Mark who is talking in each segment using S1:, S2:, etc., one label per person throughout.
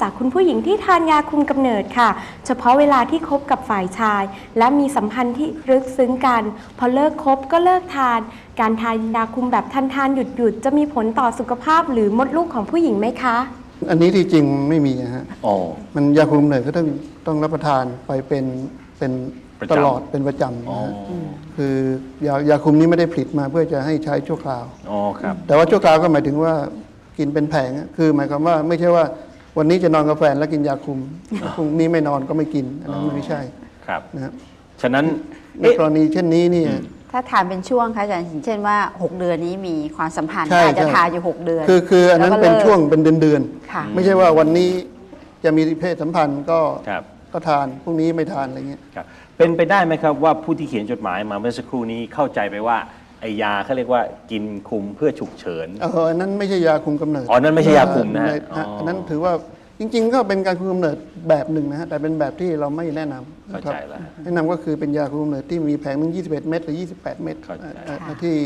S1: จากคุณผู้หญิงที่ทานยาคุมกำเนิดค่ะ เฉพาะเวลาที่คบกับฝ่ายชาย และมีสัมพันธ์ที่ลึกซึ้งกัน พอเลิกคบก็เลิกทาน การทานยาคุมแบบทันทานๆหยุดหยุดๆจะมีผลต่อสุขภาพหรือมดลูกของผู้หญิงไหมคะ
S2: อันนี้ที่จริงไม่มีนะฮะ
S3: อ๋อ
S2: มันยาคุมกำเนิดก็ต้องต้องรับประทานไปเป็นเป็น
S3: ประจำ
S2: ตลอดเป็นประจำ
S3: อ๋อ
S2: นะฮะคือยายาคุมนี้ไม่ได้ผลิตมาเพื่อจะให้ใช้ชั่วคราว
S3: อ๋อครับ
S2: แต่ว่าชั่วคราวก็หมายถึงว่ากินเป็นแผงอะคือหมายความว่าไม่ใช่ว่า วันนี้จะนอนกับแฟนแล้วกินยาคุมพรุ่งนี้ไม่นอนก็ไม่กิน อันนั้นไม่ใช่
S3: ครับ
S2: นะฮะ
S3: ฉะนั้น
S2: ใน
S3: เอ๊ะ
S2: กรณีเช่นนี้เนี่ย
S4: ถ้าทานเป็นช่วงคะอาจารย์อย่างเช่นว่า 6 เดือนนี้มีความสัมพันธ์
S2: ใช่
S4: อาจจะ
S2: ใช่
S4: ทานอยู่ 6 เดือน
S2: คือคืออันนั้น
S4: แล้วก็
S2: เป็น
S4: ลิก
S2: ช่วงเป็นเดือนเดือนๆ
S4: ค่ะ
S2: ไม่ใช่ว่าวันนี้จะมีเพศสัมพันธ์ก็
S3: ครับ
S2: ก็ทานพรุ่งนี้ไม่ทานอะไรเงี้ย
S3: ครับเป็นไปได้ไหมครับว่าผู้ที่เขียนจดหมายมาเมื่อสักครู่นี้เข้าใจไปว่า ไอยาเขาเรียกว่ากินคุมเพื่อฉุกเฉิน
S2: เอออันนั้นไม่ใช่ยาคุมกำเนิด
S3: อ๋อนั่นไม่ใช่ยาคุมนะฮะ
S2: เออ
S3: อ๋ออั
S2: อันนั้นถือว่าจริง ๆ ก็เป็นการคุมกำเนิดแบบหนึ่งนะฮะแต่เป็นแบบที่เราไม่แนะนำ
S3: เข้า
S2: นะครั
S3: ใจ
S2: บ
S3: แล้ว
S2: แนะนำก็คือเป็นยาคุมกำเนิดที่มีแผงหนึง21 เม็ดหรือ 28 เม็ด
S3: เข้าใจ
S2: เอ่อเอ่อที่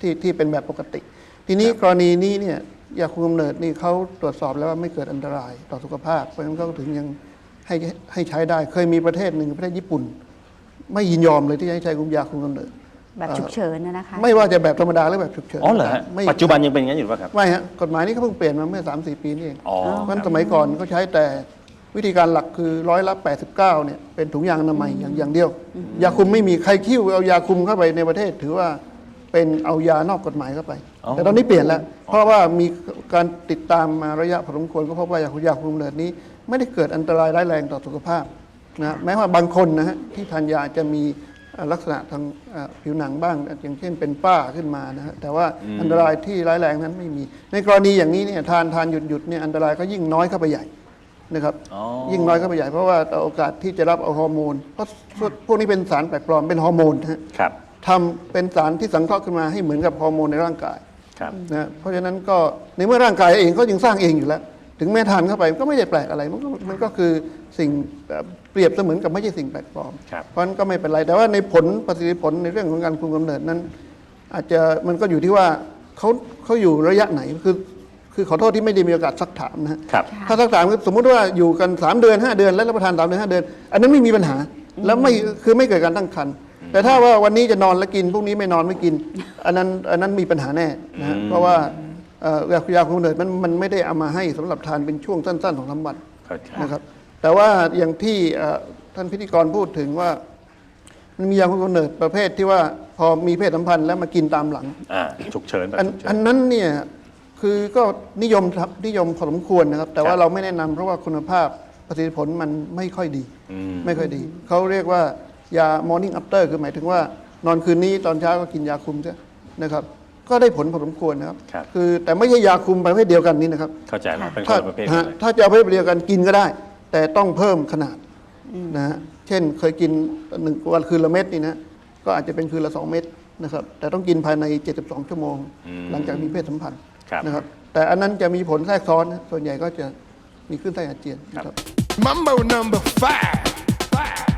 S2: ที่ที่เป็นแบบปกติ ทีนี้กรณีนี้เนี่ยยาคุมกำเนิดนี่เขาตรวจสอบแล้วว่าไม่เกิดอันตรายต่อสุขภาพเพราะฉะนั้นเขาถึงยังให้ให้ใช้ได้เคยมีประเทศหนึ่งประเทศญี่ปุ่น ไม่ยินยอมเลยที่จะให้ใช้คุมยาคุมกำเนิด
S4: แบบฉุกเฉินนะนะคะ
S2: ไม่ว่าจะแบบธรรมดาหรือแบบฉุกเฉิน
S3: อ๋อเหรอฮะ
S2: ไม่
S3: ปัจจุบันยังเป็นอย่างนั้นอยู่ป่ะครับ
S2: ไม่ฮะกฎหมายนี้เขาเพิ่งเปลี่ยนมาเมื่อ 3 4 ปีนี่เอง
S3: อ๋อ
S2: เพราะฉะนั้นสมัยก่อนเขาใช้แต่วิธีการหลักคือร้อยละ89เนี่ยเป็นถุงยางอนามัยอย่างอย่างเดียวยาคุมไม่มีใครคิ้วเอายาคุมเข้าไปในประเทศ ถือว่าเป็นเอายานอกกฎหมายเข้าไป
S3: อ๋อ
S2: แต่ตอนนี้เปลี่ยนแล้ว เพราะว่ามีการติดตามมาระยะพอสมควรก็พบว่ายาคุมยาคุมเนิดนี้ ไม่ได้เกิดอันตรายร้ายแรงต่อสุขภาพนะแม้ว่าบางคนนะฮะที่ทานยาจะมีเอ่อ ลักษณะทางเอ่อผิวหนังบ้าง อย่างเช่นเป็นฝ้าขึ้นมานะฮะแต่ว่าอันตรายที่ร้ายแรงนั้นไม่มี ในกรณีอย่างนี้เนี่ยทานทานหยุดหยุดเนี่ยอันตรายก็ยิ่งน้อยเข้าไปใหญ่นะครับ
S3: อ๋อ
S2: ยิ่งน้อยเข้าไปใหญ่เพราะว่าโอกาสที่จะรับเอาฮอร์โมนเพราะพวกนี้เป็นสารแปลกปลอมเป็นฮอร์โมนนะฮะ
S3: ครับ
S2: ทำเป็นสารที่สังเคราะห์ขึ้นมาให้เหมือนกับฮอร์โมนในร่างกาย
S3: ครับ
S2: นะเพราะฉะนั้นก็ในเมื่อร่างกายเองก็ยังสร้างเองอยู่แล้ว ถึงแม้ทานเข้าไปก็ไม่ได้แปลกอะไร มันก็มันก็คือสิ่งเอ่อเปรียบเสมือนกับไม่ใช่สิ่งแปลกปลอม
S3: ครับ
S2: เพราะฉะนั้นก็ไม่เป็นไร แต่ว่าในผลประสิทธิผลในเรื่องของการคุมกำเนิดนั้น อาจจะมันก็อยู่ที่ว่าเขาเขาอยู่ระยะไหนคือคือขอโทษที่ไม่ได้มีโอกาสซักถามนะฮะ
S3: ครับ
S2: ถ้าสักถามคือสมมุติว่าอยู่กัน 3 เดือน 5 เดือน แล้วรับประทาน3เดือน5เดือน อันนั้นไม่มีปัญหาแล้วไม่คือไม่เกิดการตั้งครรภ์แต่ถ้าว่าวันนี้จะนอนแล้วกินพรุ่งนี้ไม่นอนไม่กิน อันนั้นอันนั้นมีปัญหาแน่นะฮะเพราะว่าเอ่อ ยายาคุมกำเนิดมันมันไม่ได้เอามาให้สำหรับทานเป็นช่วงสั้นๆของสามวัน
S3: เข้าใจ
S2: นะครับ แต่ว่าอย่างที่เอ่อท่านพิธีกรพูดถึงว่า มันมียาคุมกำเนิดประเภทที่ว่าพอมีเพศสัมพันธ์แล้วมากินตามหลัง
S3: อ่าฉุกเฉินแบบ
S2: อัน
S3: ฉุกเฉิ
S2: อั
S3: น
S2: นนั้นเนี่ยคือก็นิยมครับนิยมพอสมควรนะครับ แต่
S3: ค
S2: ว่า
S3: รับ
S2: เราไม่แนะนำเพราะว่าคุณภาพประสิทธิผลมันไม่ค่อยดี
S3: อืม
S2: ไม่ค่อยดี เขาเรียกว่ายา morning after คือหมายถึงว่านอนคืนนี้ตอนเช้าก็กินยาคุมใช่นะครับ ก็ได้ผลพอสมควรนะครับ
S3: ครับ
S2: คือแต่ไม่ใช่ยาคุมประเภทเดียวกันนี้นะครับ
S3: เข้าใจแล้วเป็นค
S2: ถ้าน
S3: ละประเภทกั
S2: ฮะ
S3: นเลย
S2: ถ้าจะเอาประเภทเดียวกันกินก็ได้ แต่ต้องเพิ่มขนาดนะฮะเช่นเคยกินหนึ่งวันคืนละเม็ดนี่นะก็อาจจะเป็นคืนละสองเม็ดนะครับแต่ต้องกินภายใน 72 ชั่วโมง หลังจากมีเพศสัมพันธ์
S3: ครับ
S2: นะครับแต่อันนั้นจะมีผลแทรกซ้อนนะส่วนใหญ่ก็จะมีขึ้นไส้อาเจียนนะครับ
S5: Mambo number five.